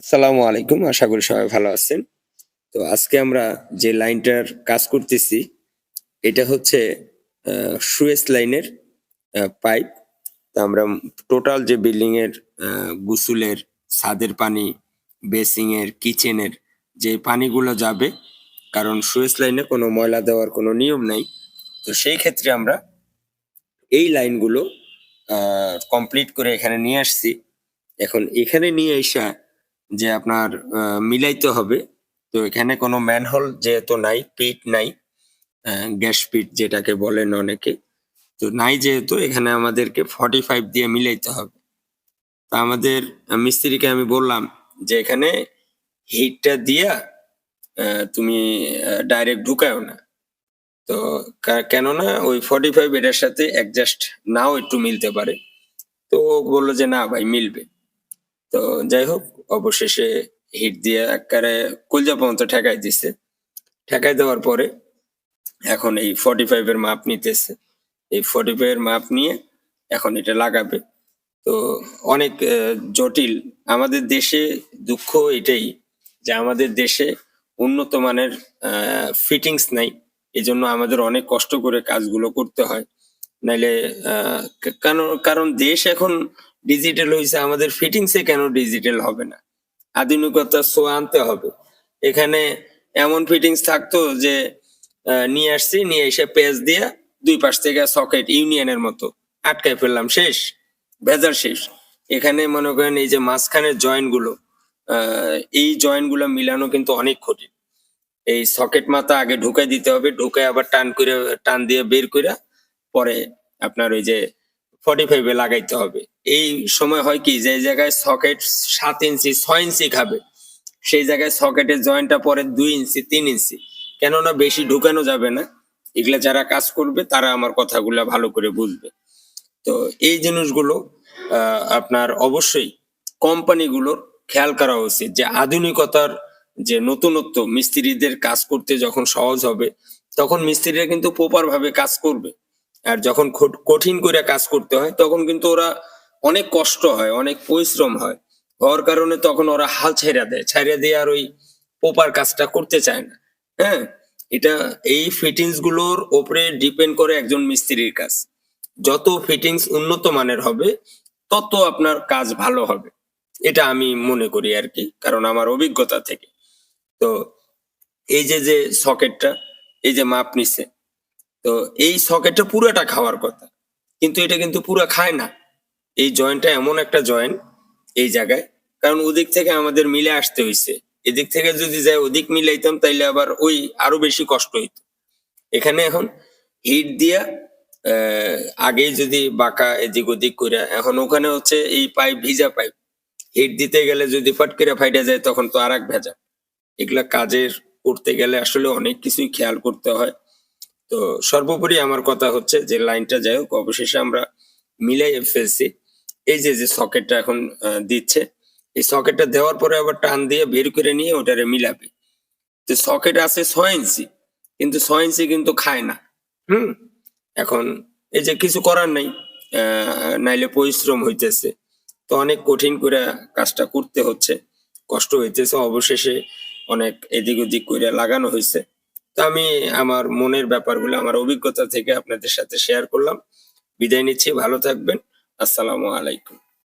আসসালামু আলাইকুম, আশা করি সবাই ভালো আছেন। তো আজকে আমরা যে লাইনটার কাজ করতেছি, এটা হচ্ছে সুয়েস লাইনের পাইপ। তা আমরা টোটাল যে বিল্ডিং এর গোসলের, ছাদের পানি বেসিং এর কিচেনের যে পানিগুলো যাবে, কারণ সুয়েস লাইনে কোনো ময়লা দেওয়ার কোনো নিয়ম নাই। তো সেই ক্ষেত্রে আমরা এই লাইনগুলো কমপ্লিট করে এখানে নিয়ে আসছি। এখন এখানে নিয়ে এসা যে আপনার মিলাইতে হবে। তো এখানে কোনো ম্যানহোল যেহেতু নাই, পিট নাই গ্যাস পিট যেটাকে বলেন অনেকে, তো নাই যেহেতু, এখানে আমাদেরকে ফর্টি ফাইভ দিয়ে মিলাইতে হবে। তা আমাদের মিস্ত্রিকে আমি বললাম যে এখানে হিটটা দিয়া তুমি ডাইরেক্ট ঢুকাও না। তো কেননা ওই ফর্টি ফাইভ এটার সাথে অ্যাডজাস্ট নাও একটু মিলতে পারে। তো বলল যে না ভাই, মিলবে। তো যাই হোক, অবশেষে হিট দিয়ে একবারে কুলজা পর্যন্ত ঠেকাই দিছে। ঠেকাই দেওয়ার পরে এখন এই ফর্টি ফাইভ এর মাপ নিতেছে। এই ফর্টি ফাইভ এর মাপ নিয়ে এখন এটা লাগাবে। তো অনেক জটিল। আমাদের দেশে দুঃখ এটাই যে আমাদের দেশে উন্নত মানের ফিটিংস নাই। এই জন্য আমাদের অনেক কষ্ট করে কাজগুলো করতে হয়। নাইলে কারণ কারণ দেশ এখন ডিজিটাল হয়েছে আমাদের ফিটিংসে কেন ডিজিটাল হবে না? আধুনিকতা ছোঁয়া আনতে হবে। এখানে এমন ফিটিংস থাকতো যে নিয়ে আসছি, নিয়ে এসে পেজ দিয়ে দুই পাশ থেকে সকেট ইউনিয়নের মতো আটকায় ফেললাম। শেষ, ভেজাল শেষ। এখানে মনে করেন এই যে মাঝখানের জয়েন্টগুলো এই জয়েন্টগুলো মিলানো কিন্তু অনেক কঠিন। এই সকেট মাথা আগে ঢুকাই দিতে হবে, ঢুকাই আবার টান করে, টান দিয়ে বের করে পরে আপনার ওই যে ফর্টি ফাইভে লাগাইতে হবে। এই সময় হয় কি, যে জায়গায় সকেট সাত ইঞ্চি, ছয় ইঞ্চি খাবে, সেই জায়গায় সকেটের জয়েন্টটা পরে দুই ইঞ্চি, তিন ইঞ্চি। কেননা বেশি ঢুকানো যাবে না। এগুলা যারা কাজ করবে, তারা আমার কথাগুলো ভালো করে বুঝবে। তো এই জিনিসগুলো আপনার অবশ্যই কোম্পানিগুলোর খেয়াল করা উচিত যে আধুনিকতার যে নতুনত্ব, মিস্ত্রিদের কাজ করতে যখন সহজ হবে, তখন মিস্ত্রিরা কিন্তু প্রপার ভাবে কাজ করবে। আর যখন কঠিন করে কাজ করতে হয়, তখন কিন্তু ওরা অনেক কষ্ট হয়, অনেক পরিশ্রম হয়। হওয়ার কারণে তখন ওরা হাল ছেড়া দেয় ছেড়ে দিয়ে আর ওই পোপার কাজটা করতে চায় না। হ্যাঁ? এটা, এই ফিটিংসগুলোর ওপরে ডিপেন্ড করে একজন মিস্ত্রির কাজ। যত ফিটিংস উন্নত মানের হবে, তত আপনার কাজ ভালো হবে। এটা আমি মনে করি আর কি, কারণ আমার অভিজ্ঞতা থেকে। তো এই যে যে সকেটটা এই যে মাপ নিছে তো এই সকেটটা পুরোটা খাওয়ার কথা। কিন্তু এটা কিন্তু পুরো খায় না। এই জয়েন্টটা এমন একটা জয়েন্ট এই জায়গায়। কারণ ওদিক থেকে আমাদের মিলে আসতে হয়েছে এদিক থেকে যদি যাই ওদিক মিলাইতাম, তাইলে আবার ওই আরও বেশি কষ্ট হইতো। এখানে এখন হিট দিয়া আগেই যদি বাঁকা এদিক ওদিক করে এখন ওখানে হচ্ছে এই পাইপ ভিজা পাইপ হিট দিতে গেলে যদি ফট করে ফাইটা যায়, তখন তো আর এক ভেজা। এগুলা কাজের করতে গেলে আসলে অনেক কিছুই খেয়াল করতে হয়। তো সর্বোপরি আমার কথা হচ্ছে যে লাইনটা যাই হোক, অবশেষে আমরা মিলাই ফেলছি। এই যে যে সকেটটা এখন দিচ্ছে, এই সকেটটা দেওয়ার পরে আবার টান দিয়ে বের করে নিয়ে ওটারে মিলাবে। তো সকেট আছে ছয় ইঞ্চি, কিন্তু ছয় ইঞ্চি কিন্তু খায় না। হুম? এখন এই যে কিছু করার নাই নাইলে পরিশ্রম হইতেছে। তো অনেক কঠিন করে কাজটা করতে হচ্ছে, কষ্ট হইতেছে, অবশেষে অনেক এদিক ওদিক করে লাগানো হয়েছে তো আমি আমার মনের ব্যাপারগুলো, আমার অভিজ্ঞতা থেকে আপনাদের সাথে শেয়ার করলাম। বিদায় নিচ্ছি, ভালো থাকবেন। আসসালামু আলাইকুম।